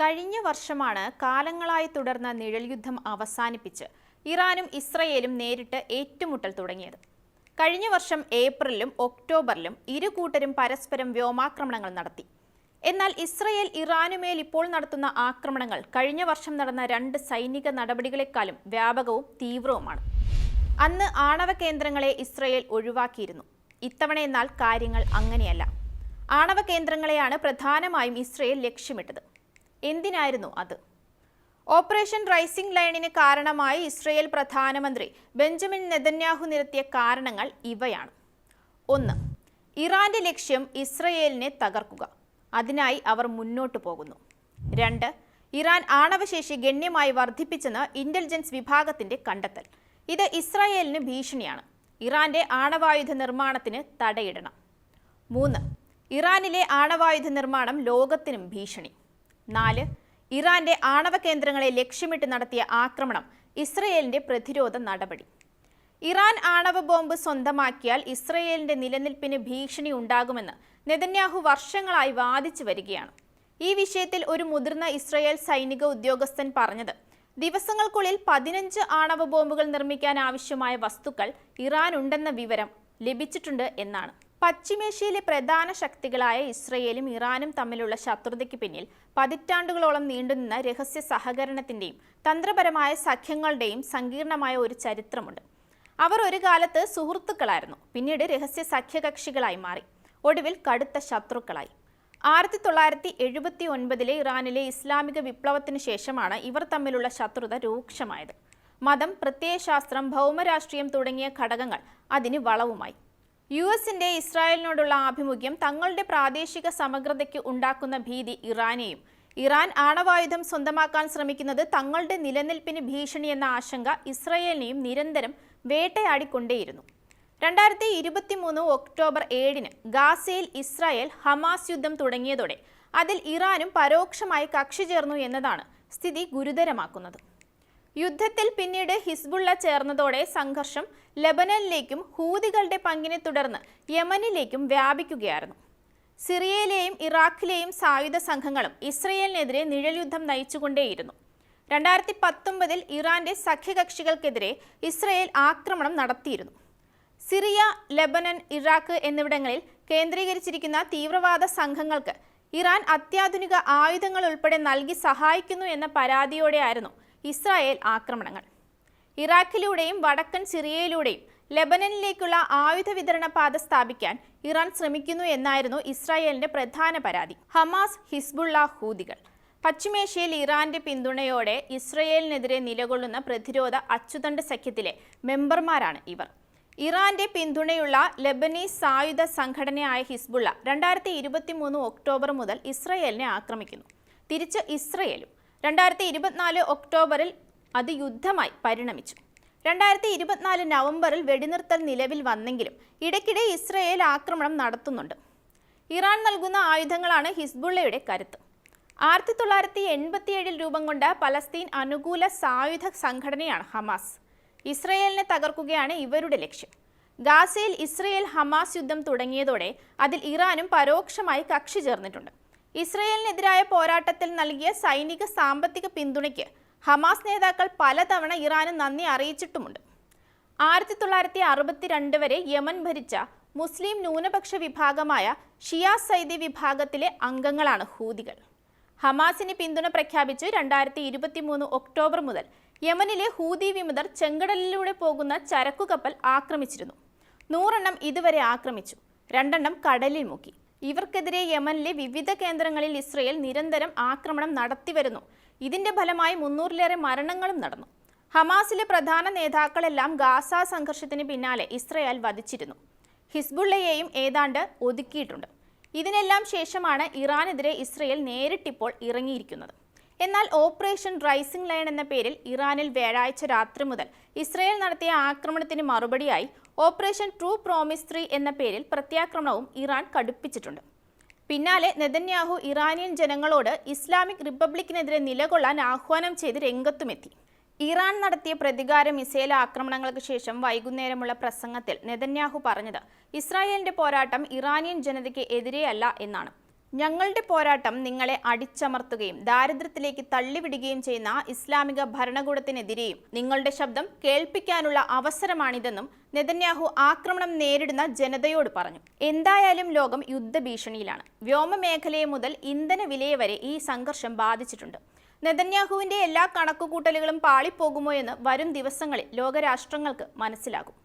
കഴിഞ്ഞ വർഷമാണ് കാലങ്ങളായി തുടർന്ന നിഴൽ യുദ്ധം അവസാനിപ്പിച്ച് ഇറാനും ഇസ്രയേലും നേരിട്ട് ഏറ്റുമുട്ടൽ തുടങ്ങിയത്. കഴിഞ്ഞ വർഷം ഏപ്രിലും ഒക്ടോബറിലും ഇരു കൂട്ടരും പരസ്പരം വ്യോമാക്രമണങ്ങൾ നടത്തി. എന്നാൽ ഇസ്രയേൽ ഇറാനുമേൽ ഇപ്പോൾ നടത്തുന്ന ആക്രമണങ്ങൾ കഴിഞ്ഞ വർഷം നടന്ന രണ്ട് സൈനിക നടപടികളെക്കാളും വ്യാപകവും തീവ്രവുമാണ്. അന്ന് ആണവ കേന്ദ്രങ്ങളെ ഇസ്രയേൽ ഒഴിവാക്കിയിരുന്നു. ഇത്തവണ എന്നാൽ കാര്യങ്ങൾ അങ്ങനെയല്ല. ആണവ കേന്ദ്രങ്ങളെയാണ് പ്രധാനമായും ഇസ്രയേൽ ലക്ഷ്യമിട്ടത്. എന്തിനായിരുന്നു അത്? ഓപ്പറേഷൻ റൈസിംഗ് ലൈനിന് കാരണമായി ഇസ്രയേൽ പ്രധാനമന്ത്രി ബെഞ്ചമിൻ നെതന്യാഹു നിരത്തിയ കാരണങ്ങൾ ഇവയാണ്. ഒന്ന് ഇറാന്റെ ലക്ഷ്യം ഇസ്രയേലിനെ തകർക്കുക. അതിനായി അവർ മുന്നോട്ടു പോകുന്നു. രണ്ട് ഇറാൻ ആണവശേഷി ഗണ്യമായി വർദ്ധിപ്പിച്ചെന്ന് ഇന്റലിജൻസ് വിഭാഗത്തിന്റെ കണ്ടെത്തൽ. ഇത് ഇസ്രായേലിന് ഭീഷണിയാണ്. ഇറാന്റെ ആണവായുധ നിർമ്മാണത്തിന് തടയിടണം. മൂന്ന് ഇറാനിലെ ആണവായുധ നിർമ്മാണം ലോകത്തിനും ഭീഷണി. നാല് ഇറാന്റെ ആണവ കേന്ദ്രങ്ങളെ ലക്ഷ്യമിട്ട് നടത്തിയ ആക്രമണം ഇസ്രയേലിന്റെ പ്രതിരോധ നടപടി. ഇറാൻ ആണവ ബോംബ് സ്വന്തമാക്കിയാൽ ഇസ്രയേലിന്റെ നിലനിൽപ്പിന് ഭീഷണി ഉണ്ടാകുമെന്ന് നെതന്യാഹു വർഷങ്ങളായി വാദിച്ചു വരികയാണ്. ഈ വിഷയത്തിൽ ഒരു മുതിർന്ന ഇസ്രയേൽ സൈനിക ഉദ്യോഗസ്ഥൻ പറഞ്ഞത് ദിവസങ്ങൾക്കുള്ളിൽ പതിനഞ്ച് ആണവ ബോംബുകൾ നിർമ്മിക്കാൻ ആവശ്യമായ വസ്തുക്കൾ ഇറാൻ ഉണ്ടെന്ന വിവരം ലഭിച്ചിട്ടുണ്ട് എന്നാണ്. പശ്ചിമേഷ്യയിലെ പ്രധാന ശക്തികളായ ഇസ്രയേലും ഇറാനും തമ്മിലുള്ള ശത്രുതയ്ക്ക് പിന്നിൽ പതിറ്റാണ്ടുകളോളം നീണ്ടുനിന്ന രഹസ്യ സഹകരണത്തിന്റെയും തന്ത്രപരമായ സഖ്യങ്ങളുടെയും സങ്കീർണമായ ഒരു ചരിത്രമുണ്ട്. അവർ ഒരു കാലത്ത് സുഹൃത്തുക്കളായിരുന്നു പിന്നീട് രഹസ്യ സഖ്യകക്ഷികളായി മാറി ഒടുവിൽ കടുത്ത ശത്രുക്കളായി. ആയിരത്തി തൊള്ളായിരത്തി എഴുപത്തി ഒൻപതിലെ ഇറാനിലെ ഇസ്ലാമിക വിപ്ലവത്തിന് ശേഷമാണ് ഇവർ തമ്മിലുള്ള ശത്രുത രൂക്ഷമായത്. മതം പ്രത്യയശാസ്ത്രം ഭൗമരാഷ്ട്രീയം തുടങ്ങിയ ഘടകങ്ങൾ അതിന് വളവുമായി. യു എസിന്റെ ഇസ്രായേലിനോടുള്ള ആഭിമുഖ്യം തങ്ങളുടെ പ്രാദേശിക സമഗ്രതയ്ക്ക് ഉണ്ടാക്കുന്ന ഭീതി ഇറാനെയും. ഇറാൻ ആണവായുധം സ്വന്തമാക്കാൻ ശ്രമിക്കുന്നത് തങ്ങളുടെ നിലനിൽപ്പിന് ഭീഷണി എന്ന ആശങ്ക ഇസ്രായേലിനെയും നിരന്തരം വേട്ടയാടിക്കൊണ്ടേയിരുന്നു. രണ്ടായിരത്തി ഇരുപത്തി മൂന്ന് ഒക്ടോബർ ഏഴിന് ഗാസയിൽ ഇസ്രായേൽ ഹമാസ് യുദ്ധം തുടങ്ങിയതോടെ അതിൽ ഇറാനും പരോക്ഷമായി കക്ഷി ചേർന്നു എന്നതാണ് സ്ഥിതി ഗുരുതരമാക്കുന്നത്. യുദ്ധത്തിൽ പിന്നീട് ഹിസ്ബുള്ള ചേർന്നതോടെ സംഘർഷം ലബനനിലേക്കും ഹൂതികളുടെ പങ്കിനെ തുടർന്ന് യമനിലേക്കും വ്യാപിക്കുകയായിരുന്നു. സിറിയയിലെയും ഇറാഖിലെയും സായുധ സംഘങ്ങളും ഇസ്രയേലിനെതിരെ നിഴൽയുദ്ധം നയിച്ചുകൊണ്ടേയിരുന്നു. രണ്ടായിരത്തി പത്തൊമ്പതിൽ ഇറാന്റെ സഖ്യകക്ഷികൾക്കെതിരെ ഇസ്രയേൽ ആക്രമണം നടത്തിയിരുന്നു. സിറിയ ലബനൻ ഇറാഖ് എന്നിവിടങ്ങളിൽ കേന്ദ്രീകരിച്ചിരിക്കുന്ന തീവ്രവാദ സംഘങ്ങൾക്ക് ഇറാൻ അത്യാധുനിക ആയുധങ്ങൾ ഉൾപ്പെടെ നൽകി സഹായിക്കുന്നു എന്ന പരാതിയോടെയായിരുന്നു ഇസ്രായേൽ ആക്രമണങ്ങൾ. ഇറാഖിലൂടെയും വടക്കൻ സിറിയയിലൂടെയും ലെബനനിലേക്കുള്ള ആയുധ വിതരണ പാത സ്ഥാപിക്കാൻ ഇറാൻ ശ്രമിക്കുന്നു എന്നായിരുന്നു ഇസ്രായേലിന്റെ പ്രധാന പരാതി. ഹമാസ് ഹിസ്ബുള്ള ഹൂദികൾ പശ്ചിമേഷ്യയിൽ ഇറാന്റെ പിന്തുണയോടെ ഇസ്രയേലിനെതിരെ നിലകൊള്ളുന്ന പ്രതിരോധ അച്ചുതണ്ട് സഖ്യത്തിലെ മെമ്പർമാരാണ് ഇവർ. ഇറാന്റെ പിന്തുണയുള്ള ലെബനീസ് സായുധ സംഘടനയായ ഹിസ്ബുള്ള രണ്ടായിരത്തി ഇരുപത്തി മൂന്ന് ഒക്ടോബർ മുതൽ ഇസ്രയേലിനെ ആക്രമിക്കുന്നു. തിരിച്ച് ഇസ്രയേലും രണ്ടായിരത്തി ഇരുപത്തിനാല് ഒക്ടോബറിൽ അത് യുദ്ധമായി പരിണമിച്ചു. രണ്ടായിരത്തി ഇരുപത്തിനാല് നവംബറിൽ വെടിനിർത്തൽ നിലവിൽ വന്നെങ്കിലും ഇടയ്ക്കിടെ ഇസ്രയേൽ ആക്രമണം നടത്തുന്നുണ്ട്. ഇറാൻ നൽകുന്ന ആയുധങ്ങളാണ് ഹിസ്ബുള്ളയുടെ കരുത്ത്. ആയിരത്തി തൊള്ളായിരത്തി എൺപത്തിയേഴിൽ രൂപം കൊണ്ട പലസ്തീൻ അനുകൂല സായുധ സംഘടനയാണ് ഹമാസ്. ഇസ്രയേലിനെ തകർക്കുകയാണ് ഇവരുടെ ലക്ഷ്യം. ഗാസയിൽ ഇസ്രയേൽ ഹമാസ് യുദ്ധം തുടങ്ങിയതോടെ അതിൽ ഇറാനും പരോക്ഷമായി കക്ഷി ചേർന്നിട്ടുണ്ട്. ഇസ്രയേലിനെതിരായ പോരാട്ടത്തിൽ നൽകിയ സൈനിക സാമ്പത്തിക പിന്തുണയ്ക്ക് ഹമാസ് നേതാക്കൾ പലതവണ ഇറാന് നന്ദി അറിയിച്ചിട്ടുമുണ്ട്. ആയിരത്തി തൊള്ളായിരത്തി അറുപത്തിരണ്ട് വരെ യമൻ ഭരിച്ച മുസ്ലിം ന്യൂനപക്ഷ വിഭാഗമായ ഷിയാ സൈദി വിഭാഗത്തിലെ അംഗങ്ങളാണ് ഹൂതികൾ. ഹമാസിന് പിന്തുണ പ്രഖ്യാപിച്ച് രണ്ടായിരത്തി ഇരുപത്തി മൂന്ന് ഒക്ടോബർ മുതൽ യമനിലെ ഹൂതി വിമതർ ചെങ്കടലിലൂടെ പോകുന്ന ചരക്കു കപ്പൽ ആക്രമിച്ചിരുന്നു. നൂറെണ്ണം ഇതുവരെ ആക്രമിച്ചു. രണ്ടെണ്ണം കടലിൽ മുക്കി. ഇവർക്കെതിരെ യമനിലെ വിവിധ കേന്ദ്രങ്ങളിൽ ഇസ്രയേൽ നിരന്തരം ആക്രമണം നടത്തിവരുന്നു. ഇതിന്റെ ഫലമായി മുന്നൂറിലേറെ മരണങ്ങളും നടന്നു. ഹമാസിലെ പ്രധാന നേതാക്കളെല്ലാം ഗാസ സംഘർഷത്തിന് പിന്നാലെ ഇസ്രയേൽ വധിച്ചിരുന്നു. ഹിസ്ബുള്ളയെയും ഏതാണ്ട് ഒതുക്കിയിട്ടുണ്ട്. ഇതിനെല്ലാം ശേഷമാണ് ഇറാനെതിരെ ഇസ്രയേൽ നേരിട്ടിപ്പോൾ ഇറങ്ങിയിരിക്കുന്നത്. എന്നാൽ ഓപ്പറേഷൻ റൈസിംഗ് ലൈൻ എന്ന പേരിൽ ഇറാനിൽ വ്യാഴാഴ്ച രാത്രി മുതൽ ഇസ്രയേൽ നടത്തിയ ആക്രമണത്തിന് മറുപടിയായി ഓപ്പറേഷൻ ട്രൂ പ്രോമിസ് ത്രീ എന്ന പേരിൽ പ്രത്യാക്രമണവും ഇറാൻ കടുപ്പിച്ചിട്ടുണ്ട്. പിന്നാലെ നെതന്യാഹു ഇറാനിയൻ ജനങ്ങളോട് ഇസ്ലാമിക് റിപ്പബ്ലിക്കിനെതിരെ നിലകൊള്ളാൻ ആഹ്വാനം ചെയ്ത് രംഗത്തുമെത്തി. ഇറാൻ നടത്തിയ പ്രതികാര മിസൈൽ ആക്രമണങ്ങൾക്ക് ശേഷം വൈകുന്നേരമുള്ള പ്രസംഗത്തിൽ നെതന്യാഹു പറഞ്ഞത് ഇസ്രായേലിന്റെ പോരാട്ടം ഇറാനിയൻ ജനതയ്ക്ക് എതിരെയല്ല എന്നാണ്. ഞങ്ങളുടെ പോരാട്ടം നിങ്ങളെ അടിച്ചമർത്തുകയും ദാരിദ്ര്യത്തിലേക്ക് തള്ളിവിടുകയും ചെയ്യുന്ന ഇസ്ലാമിക ഭരണകൂടത്തിനെതിരെയും നിങ്ങളുടെ ശബ്ദം കേൾപ്പിക്കാനുള്ള അവസരമാണിതെന്നും നെതന്യാഹു ആക്രമണം നേരിടുന്ന ജനതയോട് പറഞ്ഞു. എന്തായാലും ലോകം യുദ്ധഭീഷണിയിലാണ്. വ്യോമമേഖലയെ മുതൽ ഇന്ധന വിലയെ വരെ ഈ സംഘർഷം ബാധിച്ചിട്ടുണ്ട്. നെതന്യാഹുവിന്റെ എല്ലാ കണക്കുകൂട്ടലുകളും പാളിപ്പോകുമോ എന്ന് വരും ദിവസങ്ങളിൽ ലോകരാഷ്ട്രങ്ങൾക്ക് മനസ്സിലാകും.